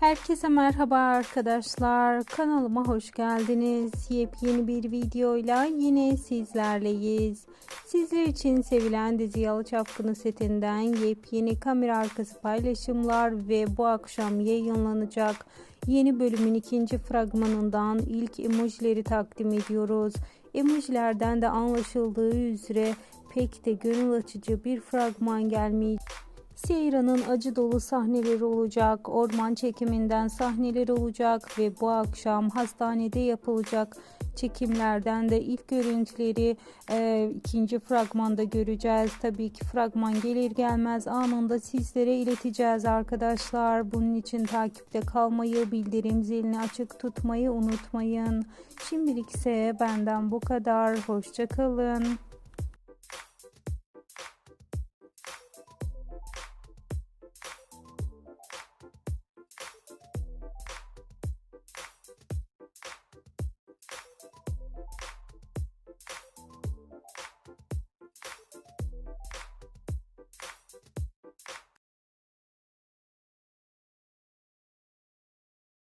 Herkese merhaba arkadaşlar. Kanalıma hoş geldiniz. Yepyeni bir videoyla yine sizlerleyiz. Sizler için sevilen dizi Yalı setinden yepyeni kamera arkası paylaşımlar ve bu akşam yayınlanacak yeni bölümün ikinci fragmanından ilk emojileri takdim ediyoruz. Emojilerden de anlaşıldığı üzere pek de gönül açıcı bir fragman gelmeyecek. Seyran'ın acı dolu sahneleri olacak, orman çekiminden sahneler olacak ve bu akşam hastanede yapılacak çekimlerden de ilk görüntüleri e, ikinci fragmanda göreceğiz. Tabii ki fragman gelir gelmez anında sizlere ileteceğiz arkadaşlar. Bunun için takipte kalmayı, bildirim zilini açık tutmayı unutmayın. Şimdilik ise benden bu kadar. Hoşçakalın.